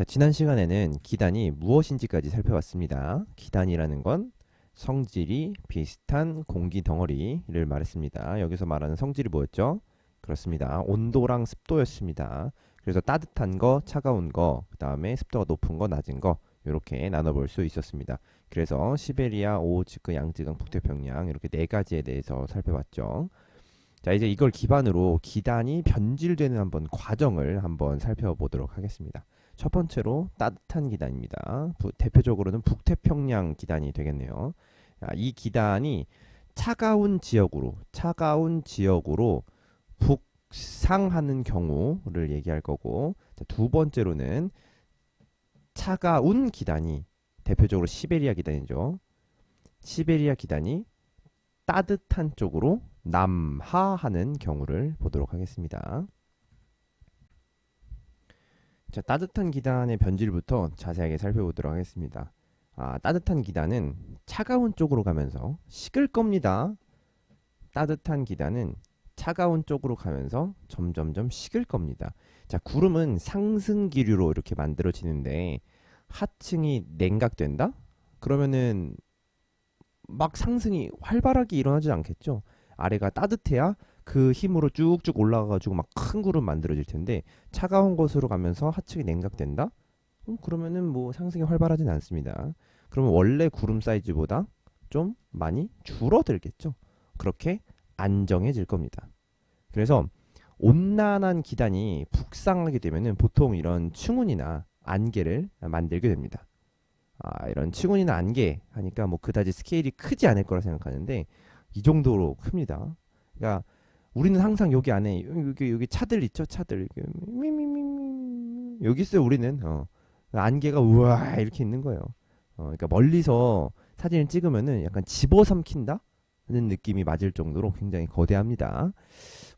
자, 지난 시간에는 기단이 무엇인지까지 살펴봤습니다. 기단이라는 건 성질이 비슷한 공기 덩어리를 말했습니다. 여기서 말하는 성질이 뭐였죠? 그렇습니다. 온도랑 습도였습니다. 그래서 따뜻한 거, 차가운 거, 그 다음에 습도가 높은 거, 낮은 거 이렇게 나눠볼 수 있었습니다. 그래서 시베리아, 오호츠크, 양쯔강, 북태평양 이렇게 네 가지에 대해서 살펴봤죠. 자, 이제 이걸 기반으로 기단이 변질되는 한번 과정을 한번 살펴보도록 하겠습니다. 첫 번째로 따뜻한 기단입니다. 부- 대표적으로는 북태평양 기단이 되겠네요. 자, 이 기단이 차가운 지역으로 차가운 지역으로 북상하는 경우를 얘기할 거고 자, 두 번째로는 차가운 기단이 대표적으로 시베리아 기단이죠. 시베리아 기단이 따뜻한 쪽으로 남하하는 경우를 보도록 하겠습니다. 자, 따뜻한 기단의 변질부터 자세하게 살펴보도록 하겠습니다. 아, 따뜻한 기단은 차가운 쪽으로 가면서 식을 겁니다. 따뜻한 기단은 차가운 쪽으로 가면서 점점점 식을 겁니다. 자, 구름은 상승 기류로 이렇게 만들어지는데 하층이 냉각된다? 그러면은 막 상승이 활발하게 일어나지 않겠죠. 아래가 따뜻해야 그 힘으로 쭉쭉 올라가가지고 막큰 구름 만들어질 텐데 차가운 곳으로 가면서 하층이 냉각된다? 음, 그러면은 뭐 상승이 활발하진 않습니다. 그러면 원래 구름 사이즈보다 좀 많이 줄어들겠죠. 그렇게 안정해질 겁니다. 그래서 온난한 기단이 북상하게 되면은 보통 이런 층운이나 안개를 만들게 됩니다. 아, 이런 층운이나 안개 하니까 뭐 그다지 스케일이 크지 않을 거라 생각하는데 이 정도로 큽니다. 그러니까 우리는 항상 여기 안에 여기 여기 차들 있죠, 차들 여기 있어요. 우리는 어. 안개가 우와 이렇게 있는 거예요. 어, 그러니까 멀리서 사진을 찍으면은 약간 집어삼킨다. 는 느낌이 맞을 정도로 굉장히 거대합니다.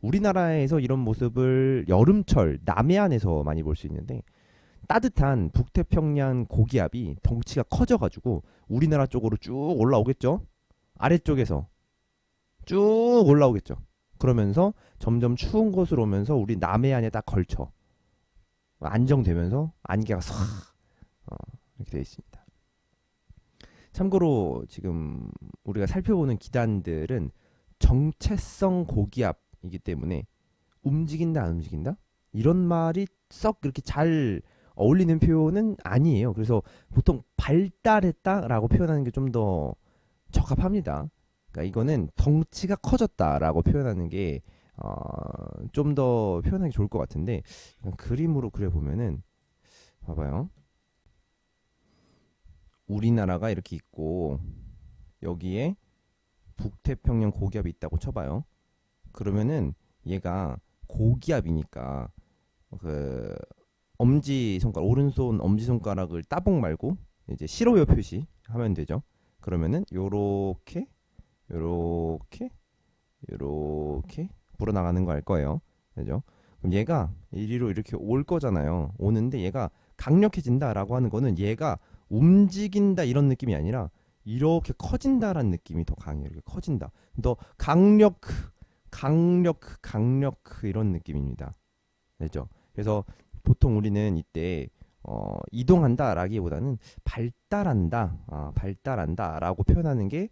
우리나라에서 이런 모습을 여름철 남해안에서 많이 볼 수 있는데 따뜻한 북태평양 고기압이 덩치가 커져가지고 우리나라 쪽으로 쭉 올라오겠죠. 아래쪽에서 쭉 올라오겠죠. 그러면서 점점 추운 곳으로 오면서 우리 남해안에 딱 걸쳐 안정되면서 안개가 싹 어, 이렇게 되어 있습니다. 참고로 지금 우리가 살펴보는 기단들은 정체성 고기압이기 때문에 움직인다 안 움직인다 이런 말이 썩 그렇게 잘 어울리는 표현은 아니에요. 그래서 보통 발달했다라고 표현하는 게 좀 더 적합합니다. 그러니까 이거는 덩치가 커졌다라고 표현하는 게 어, 좀 더 표현하기 좋을 것 같은데 그림으로 그려 보면은 봐봐요. 우리나라가 이렇게 있고 여기에 북태평양 고기압이 있다고 쳐봐요. 그러면은 얘가 고기압이니까 그 엄지 손가락 오른손 엄지 손가락을 따봉 말고 이제 싫어요 표시 하면 되죠. 그러면은 요렇게 요렇게 요렇게 불어 나가는 거 알 거예요. 그죠? 그럼 얘가 이리로 이렇게 올 거잖아요. 오는데 얘가 강력해진다라고 하는 거는 얘가 움직인다 이런 느낌이 아니라 이렇게 커진다라는 느낌이 더 강해요. 이렇게 커진다. 더 강력, 강력, 강력 이런 느낌입니다. 알죠? 그래서 보통 우리는 이때 어, 이동한다라기보다는 발달한다, 아, 발달한다라고 표현하는 게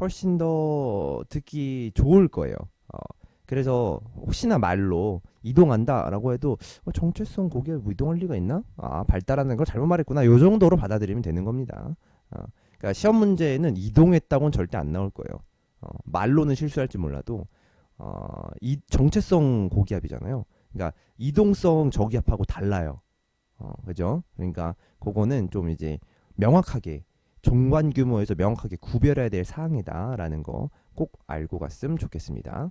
훨씬 더 듣기 좋을 거예요. 어, 그래서 혹시나 말로 이동한다라고 해도 어, 정체성 고기에 뭐 이동할 리가 있나? 아 발달하는 걸 잘못 말했구나. 요 정도로 받아들이면 되는 겁니다. 어, 그러니까 시험 문제에는 이동했다고는 절대 안 나올 거예요. 어, 말로는 실수할지 몰라도 어, 이 정체성 고기압이잖아요. 그러니까 이동성 저기압하고 달라요. 어, 그죠? 그러니까 그거는 좀 이제 명확하게 종관 규모에서 명확하게 구별해야 될 사항이다라는 거 꼭 알고 갔으면 좋겠습니다.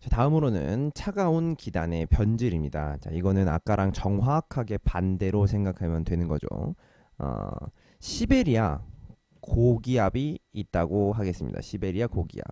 자, 다음으로는 차가운 기단의 변질입니다. 자, 이거는 아까랑 정확하게 반대로 생각하면 되는 거죠. 어, 시베리아 고기압이 있다고 하겠습니다. 시베리아 고기압.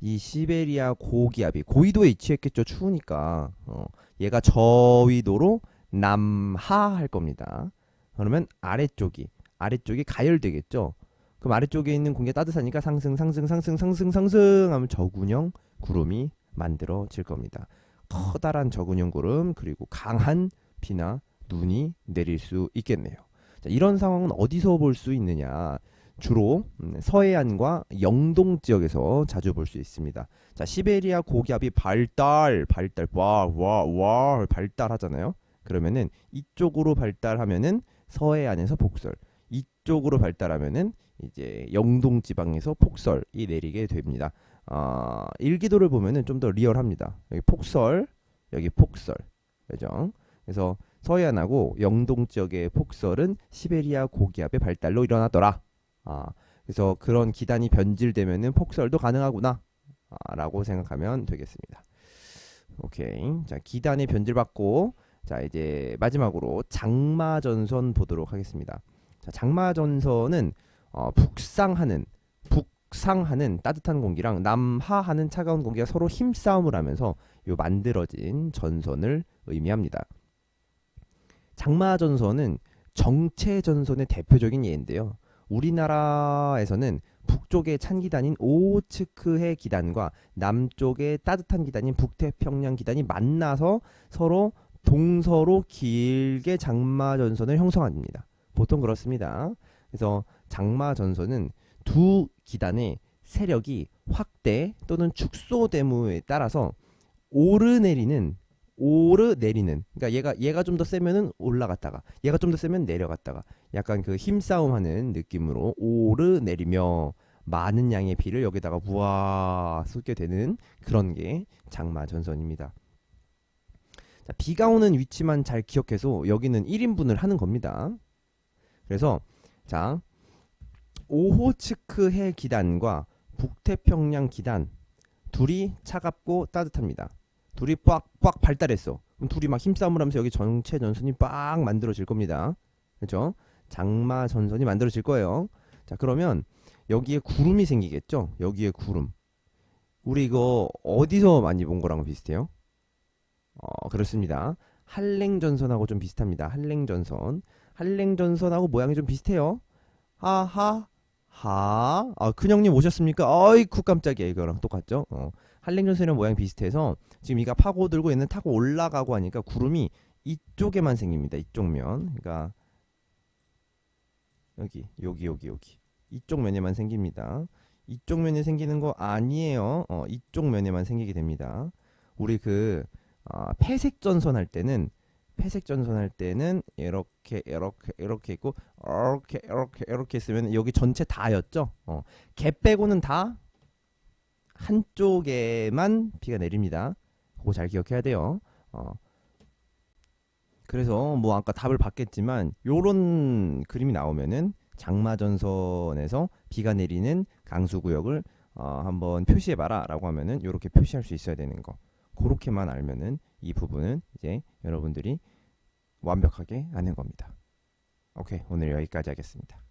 이 시베리아 고기압이 고위도에 위치했겠죠. 추우니까. 어, 얘가 저위도로 남하할 겁니다. 그러면 아래쪽이 아래쪽이 가열되겠죠. 그럼 아래쪽에 있는 공기가 따뜻하니까 상승 상승 상승 상승 상승 하면 저군형 구름이 만들어질 겁니다. 커다란 저군형 구름 그리고 강한 비나 눈이 내릴 수 있겠네요. 자, 이런 상황은 어디서 볼 수 있느냐? 주로 음, 서해안과 영동 지역에서 자주 볼 수 있습니다. 자, 시베리아 고기압이 발달, 발달, 와, 와, 와, 발달하잖아요. 그러면은 이쪽으로 발달하면은 서해안에서 폭설, 이쪽으로 발달하면은 이제 영동 지방에서 폭설이 내리게 됩니다. 아, 일기도를 보면은 좀 더 리얼합니다. 여기 폭설, 여기 폭설, 그죠? 그래서 서해안하고 영동 지역의 폭설은 시베리아 고기압의 발달로 일어나더라. 아, 그래서 그런 기단이 변질되면은 폭설도 가능하구나. 아, 라고 생각하면 되겠습니다. 오케이. 자, 기단이 변질받고 자, 이제 마지막으로 장마 전선 보도록 하겠습니다. 자, 장마 전선은 어, 북상하는 북상하는 따뜻한 공기랑 남하하는 차가운 공기가 서로 힘싸움을 하면서 요 만들어진 전선을 의미합니다. 장마 전선은 정체 전선의 대표적인 예인데요. 우리나라에서는 북쪽의 찬 기단인 오호츠크해 기단과 남쪽의 따뜻한 기단인 북태평양 기단이 만나서 서로 동서로 길게 장마 전선을 형성합니다. 보통 그렇습니다. 그래서 장마 전선은 두 기단의 세력이 확대 또는 축소됨에 따라서 오르내리는 오르 내리는 그러니까 얘가 얘가 좀 더 세면은 올라갔다가 얘가 좀 더 세면 내려갔다가 약간 그 힘싸움하는 느낌으로 오르 내리며 많은 양의 비를 여기다가 부아 쏟게 되는 그런 게 장마 전선입니다. 자, 비가 오는 위치만 잘 기억해서 여기는 1인분을 하는 겁니다. 그래서 자 오호츠크 해 기단과 북태평양 기단 둘이 차갑고 따뜻합니다. 둘이 빡빡 발달했어. 그럼 둘이 막 힘싸움을 하면서 여기 전체 전선이 빡 만들어질 겁니다. 그렇죠? 장마 전선이 만들어질 거예요. 자 그러면 여기에 구름이 생기겠죠? 여기에 구름. 우리 이거 어디서 많이 본 거랑 비슷해요? 어, 그렇습니다. 한랭전선하고 좀 비슷합니다. 한랭전선. 한랭전선하고 모양이 좀 비슷해요. 하하 하. 아, 큰형님 오셨습니까? 아이쿠 깜짝이야. 이거랑 똑같죠? 어. 한랭전선이랑 모양이 비슷해서 지금 이가 파고들고 얘는 타고 올라가고 하니까 구름이 이쪽에만 생깁니다. 이쪽 면. 그러니까 여기 여기 여기 여기 이쪽 면에만 생깁니다. 이쪽 면에 생기는 거 아니에요. 어, 이쪽 면에만 생기게 됩니다. 우리 그 아, 폐색 전선 할 때는 폐색 전선 할 때는 이렇게 이렇게 이렇게 있고 이렇게 이렇게 이렇게 있으면 여기 전체 다였죠. 어. 개 빼고는 다 한쪽에만 비가 내립니다. 그거 잘 기억해야 돼요. 어. 그래서 뭐 아까 답을 받겠지만 요런 그림이 나오면은 장마전선에서 비가 내리는 강수 구역을 어, 한번 표시해 봐라라고 하면은 요렇게 표시할 수 있어야 되는 거. 그렇게만 알면은 이 부분은 이제 여러분들이 완벽하게 아는 겁니다. 오케이 오늘 여기까지 하겠습니다.